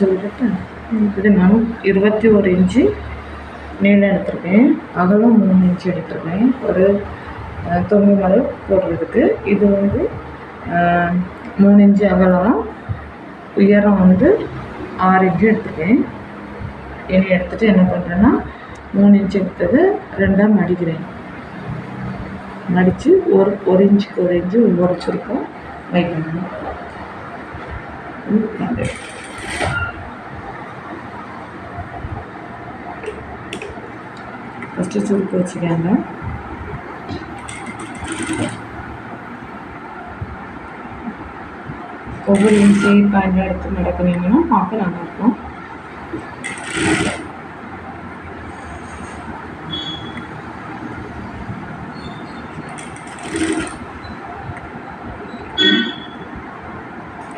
சொல்லிட்டு இப்படி நான் இருபத்தி ஒரு இன்ச்சு நீளம் எடுத்திருக்கேன். அகலம் மூணு இன்ச்சு எடுத்திருக்கேன். ஒரு தொங்கு மலை போடுறதுக்கு. இது வந்து மூணு இன்ச்சு அகலம். உயரம் வந்து ஆறு இன்ச்சு எடுத்திருக்கேன். இனி எடுத்துகிட்டு என்ன பண்ணுறேன்னா மூணு இன்ச்சு எடுத்தது ரெண்டாக மடிக்கிறேன். மடித்து ஒரு ஒரு இன்ச்சுக்கு ஒரு இன்ச்சு ஒவ்வொரு சுருக்கம் வைக்கணும் ம், அது. ஃபஸ்ட்டு சுருக்கு வச்சுக்காங்க. ஒவ்வொரு இன்ச்சு பாயிண்ட் எடுத்து நடக்குனீங்கன்னா பார்க்க நல்லாயிருக்கும்.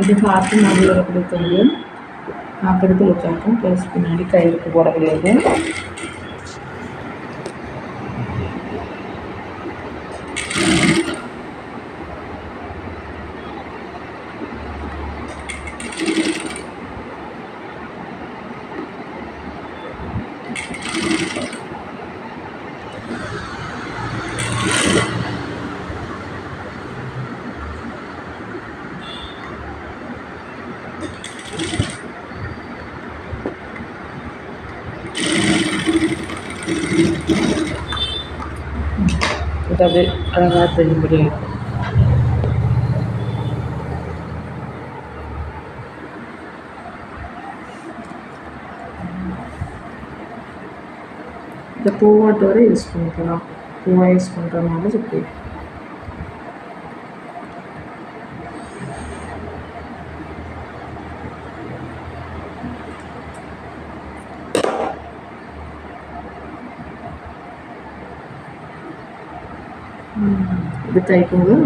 இது பார்த்து நடுவில் கொடுத்தது நாக்கெடுத்து வச்சாக்கும் ப்ளஸ் பின்னாடி கயிறுக்கு போட கிடையாது तब रात बजे இந்த இருக்கும் வரை யூஸ் பண்ணிக்கலாம். பூவாக யூஸ் பண்ணுறதுனால இப்படி இது தைக்கும்போது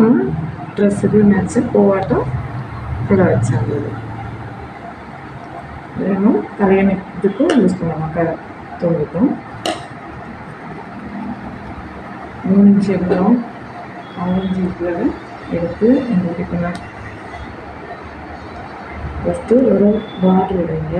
ட்ரெஸ்ஸுக்கு மேட்ச்சு பூவாட்டம் கூட வச்சாங்க. வேணும் கல்யாண இதுக்கும் யூஸ் பண்ணலாம் க தொங்குக்கும் மூணு இன்ச்சு எவ்வளோ ஆரஞ்சு இவ்வளவு எடுத்து எங்களுக்கு ஃபஸ்ட்டு ஒரு பார்டர் விடுங்க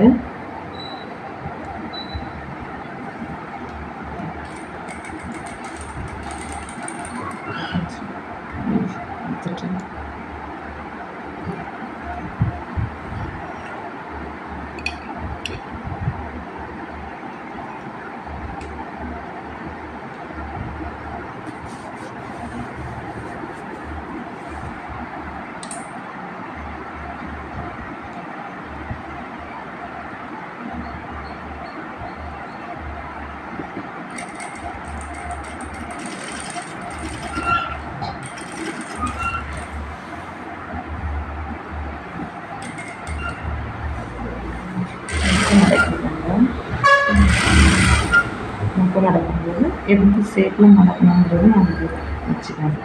மடக்கும்போது எந்த ஷேப்பில் மடக்கணுன்றது நமக்கு வச்சுக்கலாம்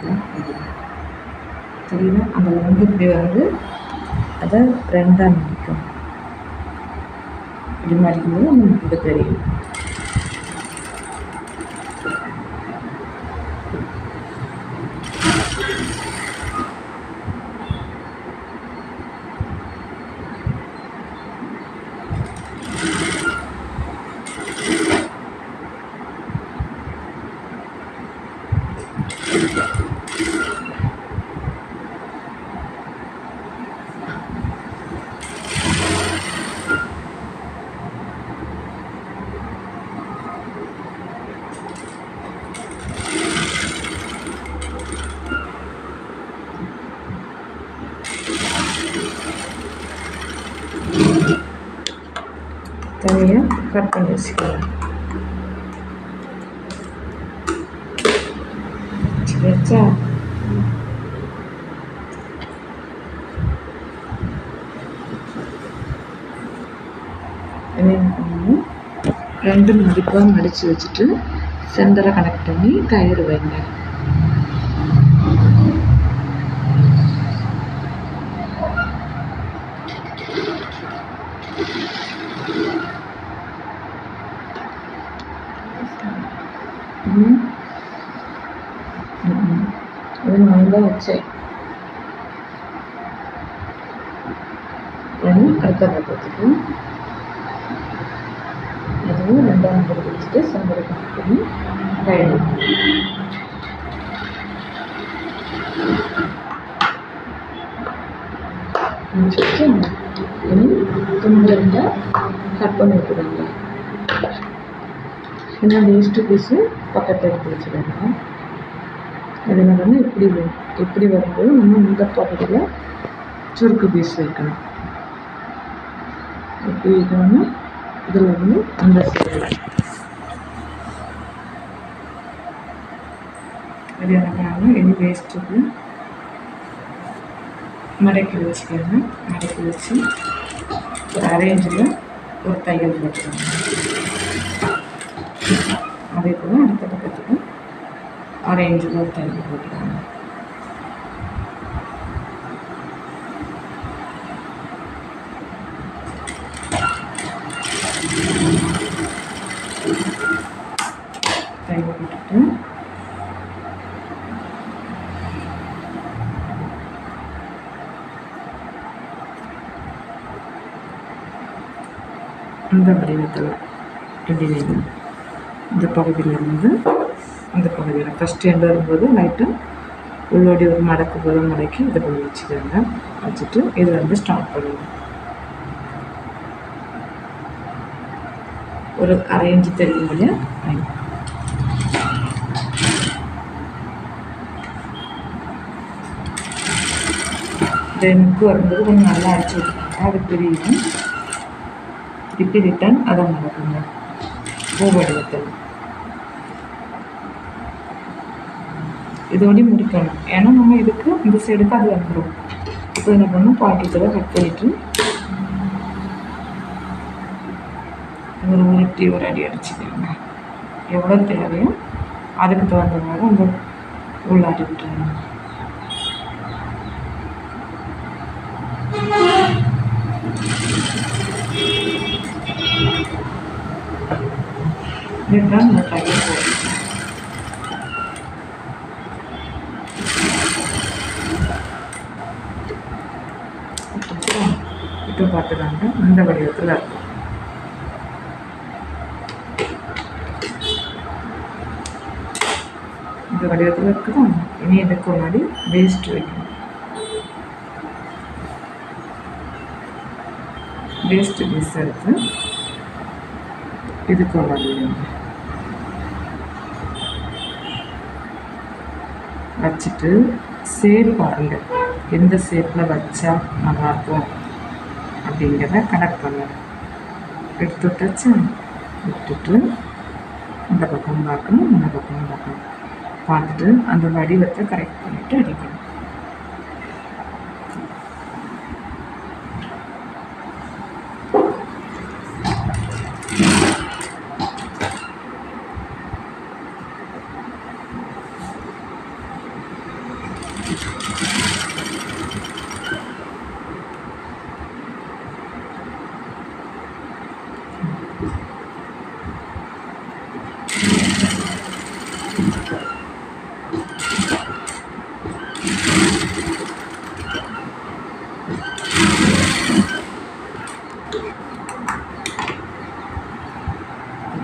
தெரியுதா அந்த வந்து இப்படி வந்து அதை ரெண்டாக மடிக்கும் இப்படி மடிக்கும்போது நமக்கு தெரியும் தனியாக கட் பண்ணி வச்சுக்கலாம். சரி, வச்சா பண்ணணும்? ரெண்டு மடிப்பாக மடித்து வச்சுட்டு சென்டரை கனெக்ட் பண்ணி கயிறு வைங்க இது வச்சேன் அடுத்த பக்கத்துக்கு பண்ணி ரெண்டாம் நம்பர் பிடிச்சிட்டு செம்பரை பண்ணி கையில் வச்சு இருந்தால் கட் பண்ணி விட்டுருங்க ஏன்னா வேஸ்ட்டு பீஸு பக்கத்தில் எடுத்து வச்சுருங்க இதில் வந்து இப்படி வரும். இப்படி வரும்போது நம்ம இந்த பகுதியில் சுருக்கு பீஸ் வைக்கணும். எப்படி வைக்கணும்னா இதில் வந்து அந்த சைடில் இது எனக்கு பண்ணணும் இனி வேஸ்ட்டுக்கு மடக்கி வச்சுக்கோங்க மடக்கி வச்சு ஒரு அரேஞ்சில் ஒரு தையல் போட்டுக்கோங்க அதே போல் அடுத்த பக்கத்துக்கு அரேஞ்சில் ஒரு தையல் போட்டுக்கோங்க தையல் போட்டுட்டு இந்த வடிவத்தில் இப்படி இந்த பகுதியில் வந்து அந்த பகுதியில். ஃபஸ்ட் எண்ட் வரும்போது லைட்டாக உள்ளோடி ஒரு மடக்கு போல மடக்கி இதை பண்ணி வச்சுக்கோங்க. வச்சுட்டு இதில் வந்து ஸ்டார்ட் பண்ணுவோம் ஒரு அரை இன்ச்சு தெரியும் இல்லையா ஐ. வரும்போது கொஞ்சம் நல்லா அடிச்சு விட்டுருங்க அது பிரியும். திருப்பி ரிட்டன் அதை நடக்குங்க பூ வடிவத்தில். இதோடய முடிக்கணும். ஏன்னா நம்ம இதுக்கு இந்த சைடுக்கு அது வந்துடும் இப்போ என்ன பண்ணணும் பாக்கெட்டில் கட் பண்ணிட்டு ஒரு உருட்டி ஒரு அடி அடிச்சுக்கோங்க. எவ்வளோ தேவையோ அதுக்கு தகுந்த மாதிரி அந்த உள்ளாடி விட்டுருங்க இதுதான் இந்த தையல் போடணும் அப்புறம் இப்போ பார்த்துக்காங்க. இந்த வடிவத்தில். இருக்கும் இந்த வடிவத்தில் இருக்குதா இனி இதுக்கு முன்னாடி வேஸ்ட் வைக்கணும். வேஸ்ட் பீஸ் எடுத்து இதுக்கு முன்னாடி வச்சுட்டு சேர் பாருங்கள் எந்த ஷேப்பில் வச்சா நல்லாயிருக்கும் அப்படிங்கிறத கனெக்ட் பண்ணுவேன் எடுத்து விட்டாச்சு விட்டுட்டு இந்த பக்கம் பார்க்கணும் இந்த பக்கம் பார்க்கணும். பார்த்துட்டு அந்த வடிவத்தை கரெக்ட் பண்ணிவிட்டு அடிக்கணும்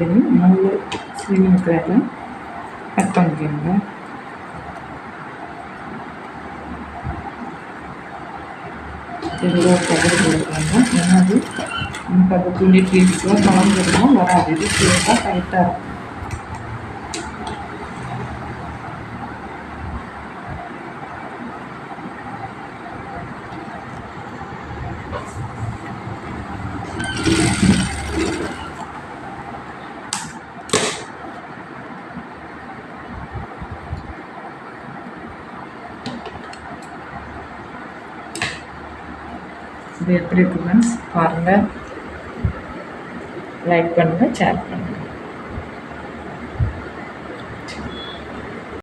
அப்படின்னு மூணு ஸ்விம்மிங் கிளாஸில் கட் பண்ணிக்கோங்க தெளிவாக கவர் கொடுக்குறாங்க ஏன்னா அது நமக்கு அது துணி பீஸ்லாம் கலந்துருக்கும் வராது இது சேஃபாக டைட்டாக இருக்கும் இது எப்படி இருக்குன்னு பாருங்கள் லைக் பண்ணுங்கள் ஷேர் பண்ணுங்கள்